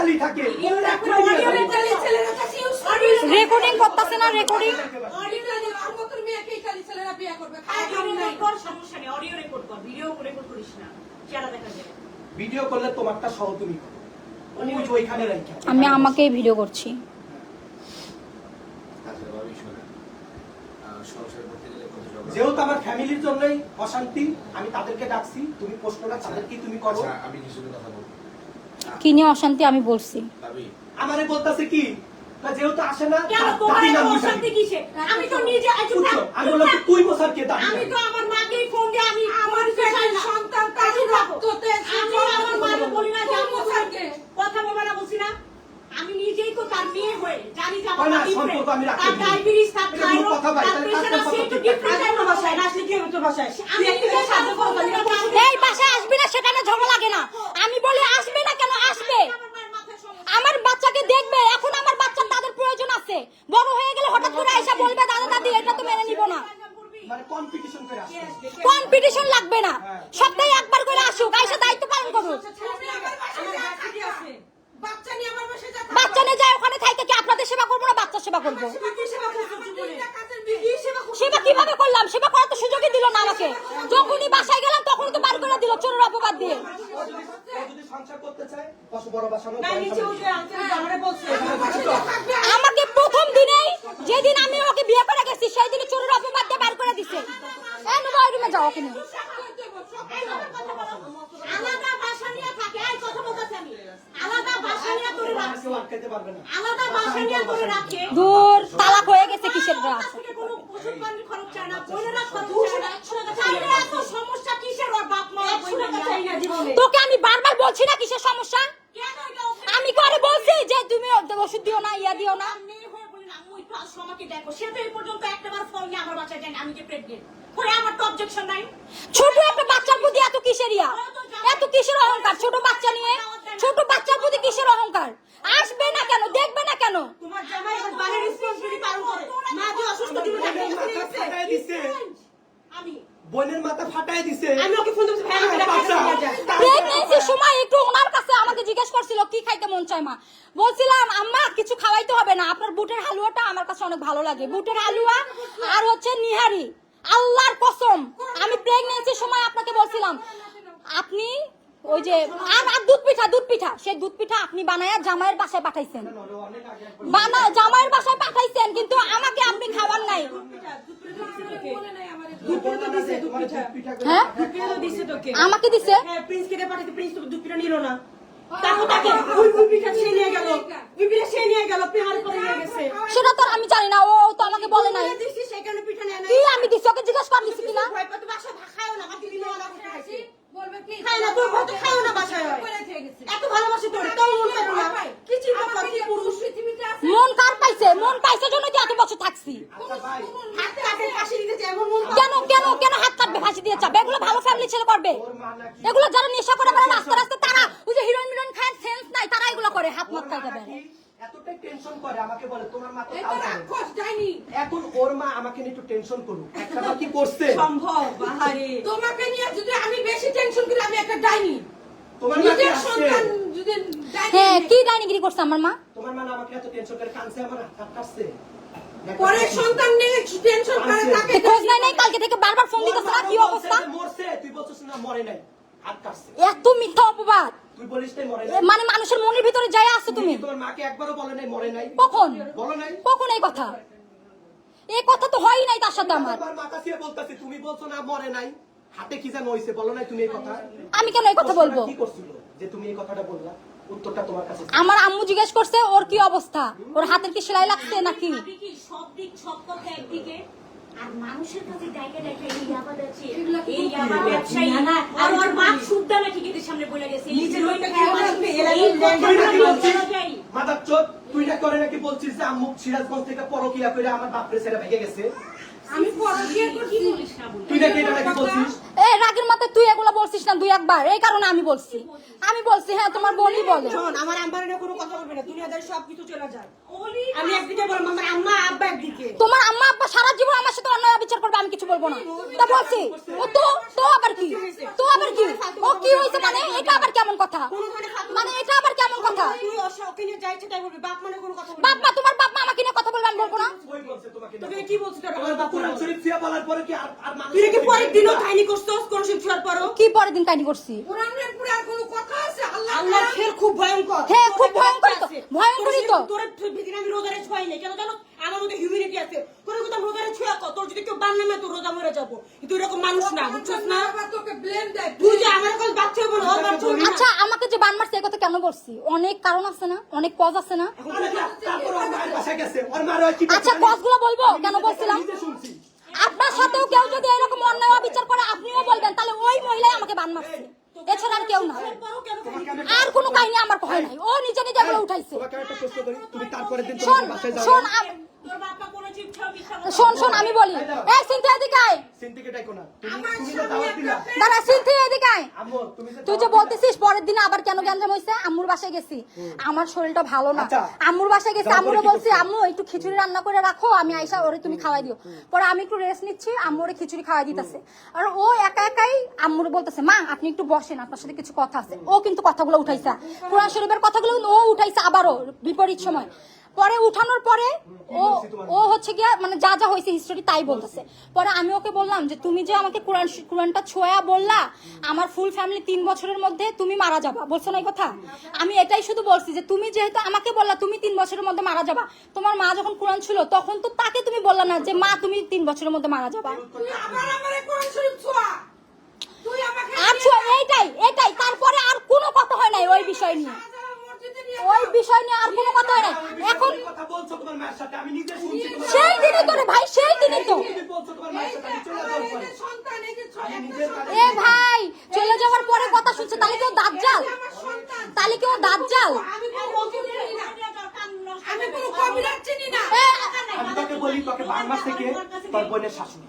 Mentally থাকে। Recording করতেছে না রেকর্ডিং সমস্যা নেই। অডিও রেকর্ড কর ভিডিও রেকর্ড করিস না। চেহারা দেখা যায়। ভিডিও করলে তোমারটা সহ তুমি করো। ওই যে ওইখানে রাখা আমি আমাকেই ভিডিও করছি। আচ্ছা যেহেতু আমার ফ্যামিলির জন্যই অশান্তি আমি তাদেরকে ডাকছি তুমি প্রশ্নটা তাদেরকেই তুমি করো। আচ্ছা আমি কিছু কথা বলব। কি নিয়ে অশান্তি আমি বলছি আমারে বলতেছে কি যেহেতু আসে না কেন তোমার দাদি এত নাম অশান্তি কিসে আমি তো নিজে আমি বললাম তুই বসার কে আমি তো আমার মাকেই ফোন দিয়ে আমি আমার সন্তান তাকে রক্ততে আমি আমার মাকে বলি না যে আমি ওখানকে কথা বলব না বলছি না আমি নিজেই তো তার মেয়ে হয়ে জানি যে আমার হয় না, মা different। সম্পর্ক আমি রাখতে তার ডায়াবেটিস তার থাইরয়েড তার তার প্রেশার আছে একটু করতে ডিফারেন্ট না আসলে কি হতো ভাষায় আমি নিজে সাথে কথা বলি না এই বাসায় আসবি না সেখানে ঝগড়া লাগে না আমি বলি আসবে না কেন আসবে আমার মায়ের মাথায় সমস্যা আমার বাচ্চাকে দেখবে এখন আমার বাচ্চার তাদের প্রয়োজন আছে বড় হয়ে গেলে হঠাৎ করে আইসা বলবে দাদা দাদি এটা তো মেনে নিব না মানে কম্পিটিশন করে আসছে কম্পিটিশন লাগবে না সপ্তাহে একবার করে আসুক আইসা দায়িত্ব পালন করুক বাচ্চা নিয়ে আমার বাসায় যাচ্ছে বাচ্চা নিয়ে যায় ওখানে থাইতে কি আপনাদের সেবা করব না বাচ্চার সেবা করব সেবা কীভাবে করলাম সেবা করার তো সুযোগই দিল না আমাকে যখনই বাসায় গেলাম তখনই তো বার করে দিল চোরের অপবাদ দিয়ে ও যদি সংসার করতে চায় বসো বড় বাসা আমার না, বড় নিচে বাসা। আনতে আমারে বলছে। আমাকে প্রথম দিনেই যেদিন আমি ওকে বিয়ে করে গেছি সেই দিনই চোরের অপবাদ দিয়ে বার করে দিছে। রুমে যাও নিয়ে। থাকে এই কথা বলতেছি আমি। বলছি না কিসের সমস্যা? আমি করে বলছি যে তুমি ওষুধ দিও না ইয়া দিও না। ছোট একটা বাচ্চার প্রতি এত কিসের ইয়া? এত কিসের অহংকার? ছোট বাচ্চা নিয়ে? ছোট বাচ্চার প্রতি কিসের অহংকার? আসবে না কেন? দেখবে না কেন? তোমার জামাই বাড়ির রেসপন্সিবিলিটি পালন করে। মা যে অসুস্থ তুমি তাকে বোনের মাথা ফাটায় দিছে আমি বোনের মাথা ফাটায় দিছে। আমি ওকে ফোন দিচ্ছি ভাই সময় একটু ওনার কাছে আমাকে জিজ্ঞেস করছিল কি খাইতে মন চায় মা? বলছিলাম আম্মা কিছু খাওয়াইতে হবে না আপনার বুটের হালুয়াটা আমার কাছে অনেক ভালো লাগে। বুটের হালুয়া আর হচ্ছে নিহারি। আল্লাহর কসম আমি প্রেগনেন্সির সময় আপনাকে বলছিলাম আপনি ওই যে আর আর দুধ পিঠা দুধ পিঠা সেই দুধ পিঠা আপনি বানায়া জামাইয়ের বাসায় পাঠাইছেন। বানা জামাইয়ের বাসায় পাঠাইছেন কিন্তু আমাকে করে নিয়ে গেছে। সেটা তো আমি জানি না ও তো আমাকে বলে নাই। দিছি সেখানে পিঠা নিয়ে কি আমি দিছি? ওকে জিজ্ঞেস কিনা? হয়। মন মন পাইছে জন্য কি এত বছর থাকছি? ভাই হাত কাটে কাশি দিতে চাই এমন কেন কেন কেন হাত কাটবে ফাঁসি দিয়ে চাবে এগুলো ভালো ফ্যামিলি ছেলে করবে। ওর মা নাকি এগুলো যারা নেশা করে বেড়ায় রাস্তা রাস্তা তারা ওই যে হিরোইন মিরোইন খায় সেন্স নাই তারা এগুলো করে হাত মাত মা কাটে নাকি বেড়ায় এতটাই টেনশন করে আমাকে বলে তোমার মা তো এই তাও তো করে। রাক্ষস যায়নি এখন ওর মা আমাকে একটু টেনশন করুক। একটা কি করছে? সম্ভব বাহারে। তোমাকে নিয়ে যদি আমি বেশি টেনশন করি আমি একটা ডাইনি। তোমার নিজের সন্তান হ্যাঁ কি করছে আমার মা? তোমার মা আমাকে এত টেনশন করে কানছে আমার হাত কাটছে পরের সন্তান নিয়ে টেনশন করে থাকে খোঁজ নাই নাই কালকে থেকে বারবার ফোন ওর না কি অবস্থা? মরছে তুই বলছিস না মরে নাই হাত কাটছে এত মিথ্যা অপবাদ। তুই বলিস নাই মরে নাই। মানে মানুষের মনের ভিতরে যায় আসছো তুমি? তোমার মাকে একবারও বলে নাই মরে নাই। কখন? বলো নাই। কখন এই কথা? এই কথা তো হয় নাই তার সাথে আমার। মাথা তুমি বলছো না মরে নাই। হাতে কি যেন হইছে বলো নাই তুমি এই কথা? আমি কেন এই কথা বলব? কি করছিল যে তুমি এই কথাটা বললা? উত্তরটা তোমার কাছে আমার আম্মু জিজ্ঞেস করছে ওর কি অবস্থা? ওর হাতের কি সেলাই লাগছে নাকি? কি সব দিক সব কথা একদিকে? আর মানুষের কাছে ডাইকে ডাইকে এই ইয়াবা যাচ্ছে এই ইয়াবা ব্যবসায়ী। আর ওর বাপ সুদ্দা নাকি গেটের সামনে বলে গেছে। নিজের ওইটা কি আসবে এই তুই নাকি বলছিস কথাই মাদার চোদ তুই না করে নাকি বলছিস যে আম্মু সিরাজগঞ্জ থেকে পরকিয়া করে আমার বাপরে ছেড়ে ভেঙে গেছে? বলি রাগের মাথায় তুই এগুলো বলছিস না দুই একবার? এই কারণে আমি বলছি। আমি বলছি হ্যাঁ তোমার বলে। শোন আমার আম্মার কোনো কথা বলবে না। দুনিয়াদারি সব কিছু চলে যায়। আমি একদিকে বলব আমার আম্মা আব্বা একদিকে। তোমার আম্মা আব্বা সারা জীবন আমার সাথে অন্যায় বিচার করবে আমি কিছু বলব না। তা বলছি ও তো তো আবার কি? তো আবার কি? ও কি হয়েছে মানে? এটা আবার কেমন কথা? মানে এটা আবার কেমন কথা? তুই ওকে নিয়ে যাইছে তাই বলবে বাপ মানে কোনো কথা বাপ মা তোমার বাপ মা আমাকে নিয়ে কথা বলবে আমি বলব না ওই বলছে তুমি কি বলছো? তোর তোমার বাপ শরীফ ছিয়া বলার পরে কি আর আর মানুষ তুই কি পরের দিনও কাহিনী করছস কোন শিব ছোড়ার পরও? কি পরের দিন কাহিনী করছি? কোরআনের পরে আর কোনো কথা আছে? আল্লাহ আল্লাহর খেল খুব ভয়ঙ্কর। হ্যাঁ, খুব ভয়ঙ্কর তো। ভয়ঙ্করই তো। তোর ভিতরে আমি রোজারে ছয় নাই কেন জানো? আমার মধ্যে হিউম্যানিটি আছে। তোর কথা রোজারে ছুঁয়া কর তোর যদি কেউ বান নামে তোর রোজা মরে যাব। তুই এরকম মানুষ না বুঝছিস না? তোকে ব্লেম দেয় তুই যে আমার কাছে বাচ্চা ওর বাচ্চা আচ্ছা যে বান মারছে কথা কেন করছি অনেক কারণ আছে না অনেক কজ আছে না। আচ্ছা? কজগুলো বলব? কেন বলছিলাম? আপনার সাথেও কেউ যদি এরকম অন্যায় অবিচার করে আপনিও বলবেন তাহলে ওই মহিলাই আমাকে বান মারছে। এছাড়া আর কেউ না। আর কোনো কাহিনী আমার নাই। ও নিজে নিজে উঠাইছে। শোন শোন শোন শোন আমি বলি। এই সিনথি এদিকে আয়। সিনথিকে ডাকো না। তুমি দাওয়াত দিলা। দাঁড়া সিনথি এদিকে আয়। আম্মু তুমি তুই যে বলতেছিস পরের দিনে আবার কেন গ্যাঞ্জাম হয়েছে আম্মুর বাসায় গেছি। আমার শরীরটা ভালো না। আচ্ছা। আম্মুর বাসায় গেছি আম্মুরে বলছি আম্মু একটু খিচুড়ি রান্না করে রাখো আমি আইসা ওরে তুমি খাওয়াই দিও। পরে আমি একটু রেস্ট নিচ্ছি আম্মুরে খিচুড়ি খাওয়াই দিতেছে। আর ও একা একাই আম্মুরে বলতেছে মা আপনি একটু বসেন আপনার সাথে কিছু কথা আছে। ও কিন্তু কথাগুলো উঠাইছে। কোরআন শরীফের কথাগুলো ও উঠাইছে আবারও বিপরীত সময়। পরে উঠানোর পরে ও ও হচ্ছে গিয়া মানে যা যা হয়েছে হিস্টোরি তাই বলতেছে। পরে আমি ওকে বললাম যে তুমি যে আমাকে কোরআন কোরআনটা ছোঁয়া বললা আমার ফুল ফ্যামিলি তিন বছরের মধ্যে তুমি মারা যাবা। বলছো না এই কথা? আমি এটাই শুধু বলছি যে তুমি যেহেতু আমাকে বললা তুমি তিন বছরের মধ্যে মারা যাবা তোমার মা যখন কোরআন ছিল তখন তো তাকে তুমি বললা না যে মা তুমি তিন বছরের মধ্যে মারা যাবা। তুই আমার কোরআন শরীফ ছোঁয়া? তুই আমাকে আর ছোঁয়া এইটাই এটাই তারপরে আর কোনো কথা হয় নাই ওই বিষয় নিয়ে। ওই বিষয় নিয়ে আর কোনো কথা নাই এখন কথা বলছো তোমার মায়ের সাথে আমি নিজে শুনছি সেই দিনই তো রে ভাই সেই দিনই তো। বলছো তোমার মায়ের সাথে আমি চলে যাওয়ার পরে সন্তান এই যে ছ- আমি একটা নিজের সন্তান, এ ভাই চলে যাওয়ার পরে কথা শুনছে তাহলে কেউ দাঁত জাল? তাহলে কেউ দাঁত জাল? আমি কোনো চিনি না আমি কোনো কবিরাজ চিনি না। আমি তোকে বলি তোকে বাংলাদেশ থেকে তোর বোনের শাশুড়ি।